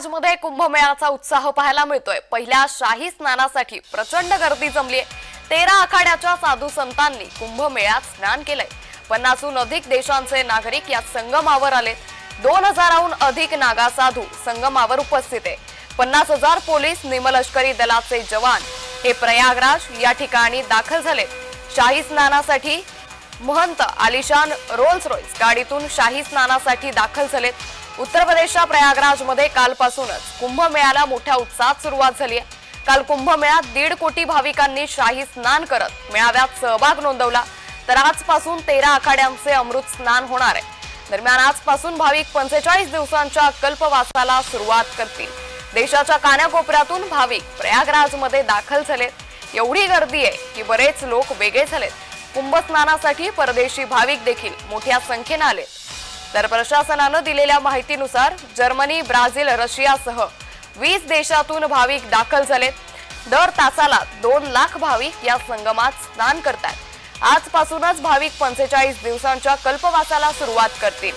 प्रयागराजमध्ये कुंभमेळ्याचा उत्साह पाहायला मिळतोय. पहिल्या शाही स्नानासाठी प्रचंड गर्दी जमलीय तेरा आखाड्याच्या साधू संतांनी कुंभमेळ्यात स्नान केलंय. पन्नासहून अधिक देशांचे नागरिक या संगमावर आले दोन हजाराहून अधिक नागा साधू संगमावर उपस्थित आहे. पन्नास हजार पोलीस निमलष्करी दलाचे जवान हे प्रयागराज या ठिकाणी दाखल झाले. शाही स्नानासाठी महंत आलिशान रोल्स रॉयस गाडीतून शाही स्नानासाठी दाखल झालेत. उत्तर प्रदेशच्या प्रयागराजमध्ये कालपासूनच कुंभमेळ्याला मोठ्या उत्साहात सुरुवात झाली आहे. काल कुंभमेळ्यात दीड कोटी भाविकांनी शाही स्नान करत मेळाव्यात सहभाग नोंदवला. तर आजपासून तेरा आखाड्यांचे अमृत स्नान होणार आहे. दरम्यान आजपासून भाविक पंचेचाळीस दिवसांच्या कल्पवासाला सुरुवात करतील. देशाच्या कानाकोपऱ्यातून भाविक प्रयागराजमध्ये दाखल झालेत. एवढी गर्दी आहे की बरेच लोक वेगळे झालेत. कुंभस्नानासाठी परदेशी भाविक देखील मोठ्या संख्येनं आलेत. तर प्रशासनानं दिलेल्या माहितीनुसार जर्मनी ब्राझील रशियासह वीस देशातून भाविक दाखल झालेत. दर तासाला दोन लाख भाविक या संगमात स्नान करतात आजपासूनच भाविक पंचेचाळीस दिवसांच्या कल्पवासाला सुरुवात करतील.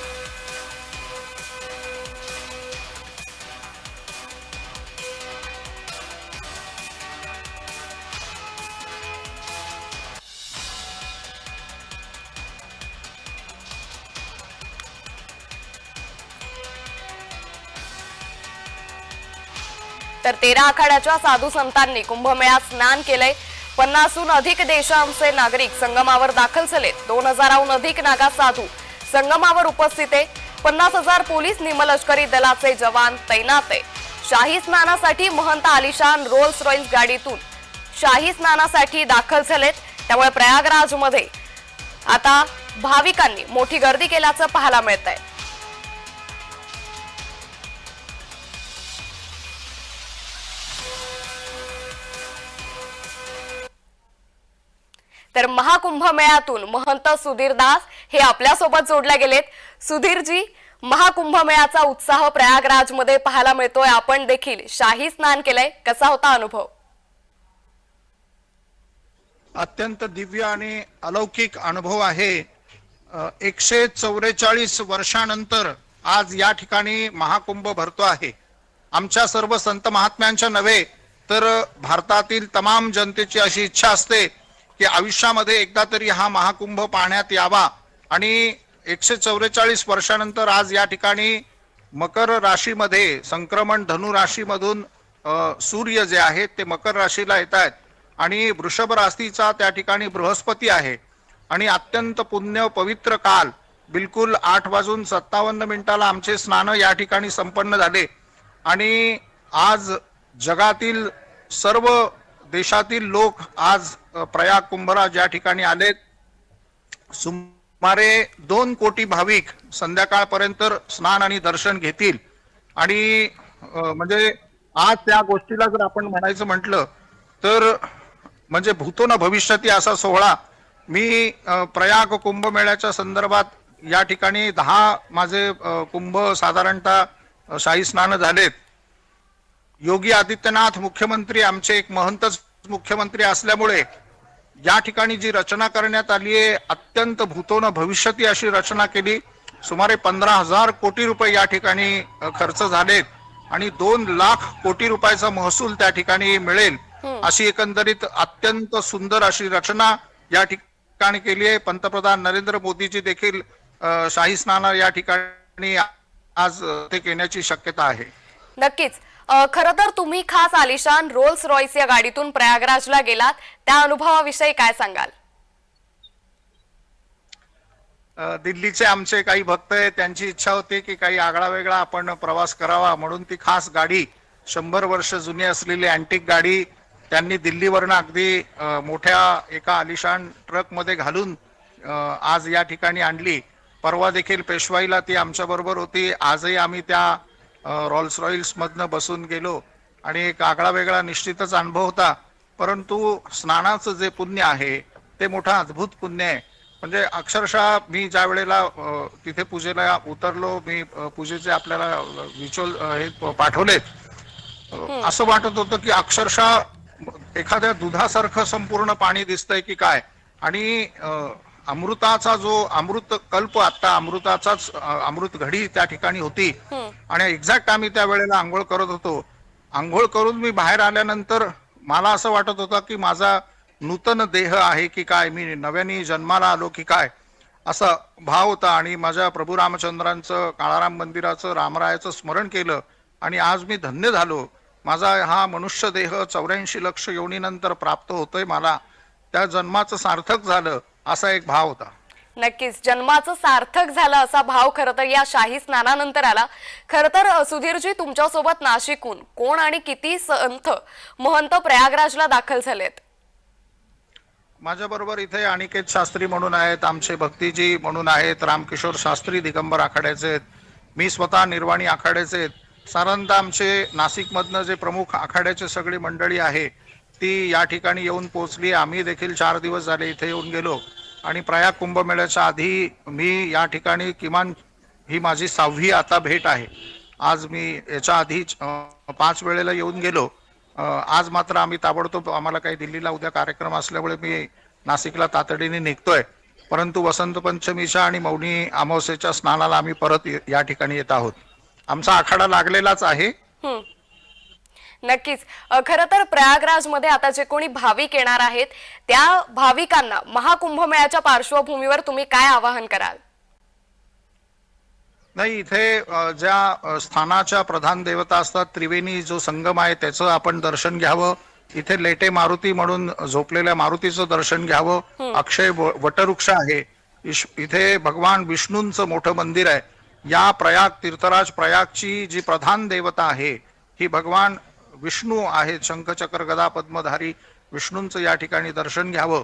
तर तेरा आखाड्याच्या साधू संतांनी कुंभमेळ्यात स्नान केलंय. पन्नासहून अधिक देशांचे नागरिक संगमावर दाखल झालेत. दोन हजाराहून अधिक नागा साधू संगमावर उपस्थित आहे. पन्नास हजार पोलीस निमलष्करी दलाचे जवान तैनात आहे. शाही स्नानासाठी महंत आलिशान रोल्स रॉयल्स गाडीतून शाही स्नानासाठी दाखल झालेत. त्यामुळे प्रयागराजमध्ये आता भाविकांनी मोठी गर्दी केल्याचं पाहायला मिळत आहे तर महाकुंभ मेळ्यातून महंत सुधीर दास हे आपल्यासोबत जोडल्या जोडले गेलेत. सुधीरजी महाकुंभ मेळ्याचा उत्साह प्रयागराजमध्ये पाहायला मिळतोय. आपण देखील शाही स्नान केलंय. कसा होता अनुभव? अत्यंत दिव्य आणि अलौकिक अनुभव आहे. एकशे चौवेचाळीस वर्षानंतर आज या ठिकाणी महाकुंभ भरतो आहे. आमच्या सर्व संत महात्म्यांच्या नव्हे तर भारतातील तमाम जनतेची अशी इच्छा असते की आयुष्यामध्ये एकदा तरी हा महाकुंभ पाहण्यात यावा. आणि एकशे चौवेचाळीस वर्षानंतर आज या ठिकाणी मकर राशीमध्ये संक्रमण धनु राशीमधून सूर्य जे आहेत ते मकर राशीला येत आहेत. आणि वृषभ राशीचा त्या ठिकाणी बृहस्पती आहे. आणि अत्यंत पुण्य पवित्र काल बिलकुल आठ वाजून सत्तावन्न मिनिटाला आमचे स्नान या ठिकाणी संपन्न झाले. आणि आज जगातील सर्व देशातील लोक आज प्रयाग कुंभरा ज्या ठिकाणी आलेत सुमारे दोन कोटी भाविक संध्याकाळपर्यंत स्नान आणि दर्शन घेतील. आणि म्हणजे आज त्या गोष्टीला जर आपण म्हणायचं म्हटलं तर म्हणजे भूतो न भविष्यती असा सोहळा. मी प्रयाग कुंभमेळ्याच्या संदर्भात या ठिकाणी दहा माझे कुंभ साधारणतः शाही स्नान झालेत. योगी आदित्यनाथ मुख्यमंत्री आमचे एक महंतच मुख्यमंत्री असल्यामुळे या ठिकाणी जी रचना करण्यात आली आहे अत्यंत भूतोन भविष्यती अशी रचना केली. सुमारे पंधरा हजार कोटी रुपये या ठिकाणी खर्च झालेत आणि दोन लाख कोटी रुपयाचा महसूल त्या ठिकाणी मिळेल अशी एकंदरीत अत्यंत सुंदर अशी रचना या ठिकाणी केली आहे. पंतप्रधान नरेंद्र मोदीजी देखील शाही स्नान या ठिकाणी आज ते येण्याची शक्यता आहे. नक्कीच. खर तर तुम्ही खास आलिशान रोल्स रॉयस या गाडीतून प्रयागराजला गेलात. त्या अनुभवाविषयी काय सांगाल? दिल्लीचे आमचे काही भक्त आहेत त्यांची इच्छा होती की काही आगळा वेगळा आपण प्रवास करावा. म्हणून ती खास गाडी शंभर वर्ष जुनी असलेली अँटिक गाडी त्यांनी दिल्लीवरनं अगदी मोठ्या एका आलिशान ट्रकमध्ये घालून आज या ठिकाणी आणली. परवा देखील पेशवाईला ती आमच्या बरोबर होती. आजही आम्ही त्या रॉल्स रॉयल्स मधनं बसून गेलो आणि एक आगळा वेगळा निश्चितच अनुभव होता. परंतु स्नानाचं जे पुण्य आहे ते मोठं अद्भुत पुण्य आहे. म्हणजे अक्षरशः मी ज्या वेळेला तिथे पूजेला उतरलो मी पूजेचे आपल्याला व्हिज्युअल हे पाठवलेत असं वाटत होतं की अक्षरशः एखाद्या दुधासारखं संपूर्ण पाणी दिसतंय की काय? आणि अमृताचा जो अमृत कल्प आता अमृताचाच अमृत घडी त्या ठिकाणी होती. आणि एक्झॅक्ट आम्ही त्या वेळेला आंघोळ करत होतो. आंघोळ करून मी बाहेर आल्यानंतर मला असं वाटत होतं की माझा नूतन देह आहे की काय? मी नव्याने जन्माला आलो की काय? असा भाव होता आणि माझ्या प्रभू रामचंद्रांचं काळाराम मंदिराचं रामरायाचं स्मरण केलं आणि आज मी धन्य झालो. माझा हा मनुष्य देह चौऱ्याऐंशी लक्ष योनीनंतर प्राप्त होतोय मला. त्या जन्माचं सार्थक झालं असा एक भाव होता. नक्कीच. जन्माचं सार्थक झालं असा भाव खरं तर या शाही स्नानानंतर आला. खरं तर सुधीरजी तुमच्यासोबत नाशिकहून कोण आणि किती संत महंत प्रयागराजला दाखल झालेत? माझ्या बरोबर इथे अनिकेत शास्त्री म्हणून आहेत आमचे भक्तीजी म्हणून आहेत रामकिशोर शास्त्री दिगंबर आखाड्याचे आहेत मी स्वतः निर्वाणी आखाड्याचे आहेत. साधारणतः आमचे नाशिकमधनं जे प्रमुख आखाड्याचे सगळी मंडळी आहे ती या ठिकाणी येऊन पोहोचली. आम्ही देखील चार दिवस झाले इथे येऊन गेलो आणि प्रयाग कुंभमेळ्याच्या आधी मी या ठिकाणी किमान ही माझी सहावी आता भेट आहे. आज मी याच्या आधी पाच वेळेला येऊन गेलो. आज मात्र आम्ही ताबडतोब आम्हाला काही दिल्लीला उद्या कार्यक्रम असल्यामुळे मी नाशिकला तातडीने निघतोय. परंतु वसंत पंचमीच्या आणि मौनी अमावस्येच्या स्नानाला आम्ही परत या ठिकाणी येत आहोत. आमचा आखाडा लागलेलाच आहे. नक्कीच. खरं तर प्रयागराजमध्ये आता जे कोणी भाविक येणार आहेत त्या भाविकांना महाकुंभमेळ्याच्या पार्श्वभूमीवर तुम्ही काय आवाहन कराल? नाही इथे ज्या स्थानाच्या प्रधान देवता असतात त्रिवेणी जो संगम आहे त्याचं आपण दर्शन घ्यावं. इथे लेटे मारुती म्हणून झोपलेल्या मारुतीचं दर्शन घ्यावं. अक्षय वटवृक्ष आहे. इथे भगवान विष्णूंचं मोठं मंदिर आहे. या प्रयाग तीर्थराज प्रयागची जी प्रधान देवता आहे ही भगवान विष्णू आहेत शंखचक्र गदा पद्मधारी विष्णूंचं या ठिकाणी दर्शन घ्यावं.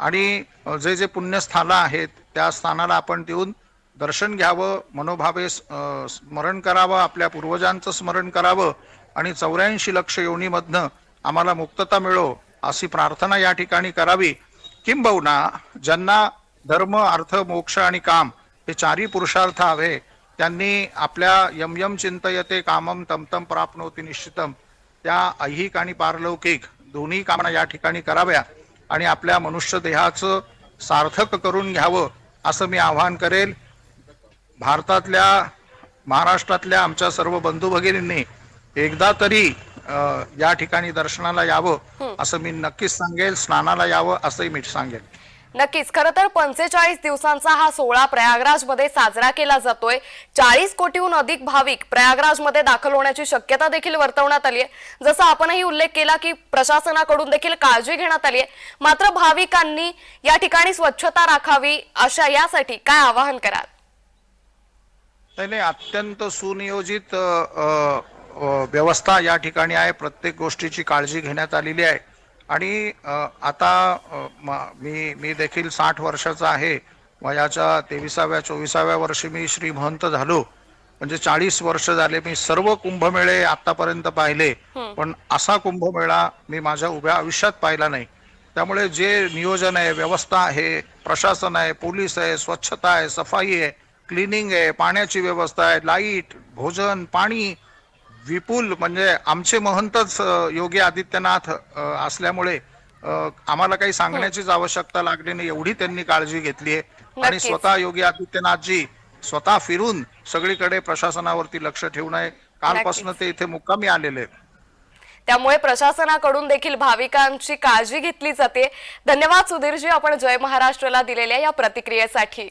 आणि जे जे पुण्यस्थानं आहेत त्या स्थानाला आपण देऊन दर्शन घ्यावं मनोभावे स्मरण करावं आपल्या पूर्वजांचं स्मरण करावं आणि चौऱ्याऐंशी लक्ष योनीमधनं आम्हाला मुक्तता मिळो अशी प्रार्थना या ठिकाणी करावी. किंबहुना ज्यांना धर्म अर्थ मोक्ष आणि काम हे चारही पुरुषार्थ हवे त्यांनी आपल्या यमयम चिंतयते कामम तमतम प्राप्नोती निश्चितम. त्या ऐहिक आणि पारलौकिक दोन्ही कामना या ठिकाणी कराव्या आणि आपल्या मनुष्य देहाचं सार्थक करून घ्यावं असं मी आवाहन करेल. भारतातल्या महाराष्ट्रातल्या आमच्या सर्व बंधू भगिनींनी एकदा तरी या ठिकाणी दर्शनाला यावं असं मी नक्कीच सांगेल स्नानाला यावं असंही मी सांगेल. नक्कीच खरं तर पंचेचाळीस दिवसांचा हा सोहळा प्रयागराजमध्ये साजरा केला जातोय. चाळीस कोटीहून अधिक भाविक प्रयागराजमध्ये दाखल होण्याची शक्यता देखील वर्तवण्यात आली आहे. जसं आपणही उल्लेख केला की प्रशासनाकडून देखील काळजी घेण्यात आली आहे. मात्र भाविकांनी या ठिकाणी स्वच्छता राखावी अशा यासाठी काय आवाहन कराल? नाही अत्यंत सुनियोजित व्यवस्था या ठिकाणी आहे. प्रत्येक गोष्टीची काळजी घेण्यात आलेली आहे. आणि आता म- मी मी देखील साठ वर्षाचा आहे. वयाच्या तेविसाव्या चोवीसाव्या वर्षी मी श्री महंत झालो. म्हणजे चाळीस वर्ष झाले मी सर्व कुंभमेळे आतापर्यंत पाहिले. पण असा कुंभमेळा मी माझ्या उभ्या आयुष्यात पाहिला नाही. त्यामुळे जे नियोजन आहे व्यवस्था आहे प्रशासन आहे पोलीस आहे स्वच्छता आहे सफाई आहे क्लिनिंग आहे पाण्याची व्यवस्था आहे लाइट भोजन पाणी विपुल म्हणजे आमचे महंतच योगी आदित्यनाथ असल्यामुळे आम्हाला काही सांगण्याचीच आवश्यकता लागली नाही एवढी त्यांनी काळजी घेतली आहे. आणि. स्वतः योगी आदित्यनाथजी स्वतः फिरून सगळीकडे प्रशासनावरती लक्ष ठेवून आहे. कालपासून ते इथे मुक्कामी आलेले आहेत. त्यामुळे प्रशासनाकडून देखील भाविकांची काळजी घेतली जाते. धन्यवाद सुधीरजी आपण जय महाराष्ट्रला दिलेल्या या प्रतिक्रियेसाठी.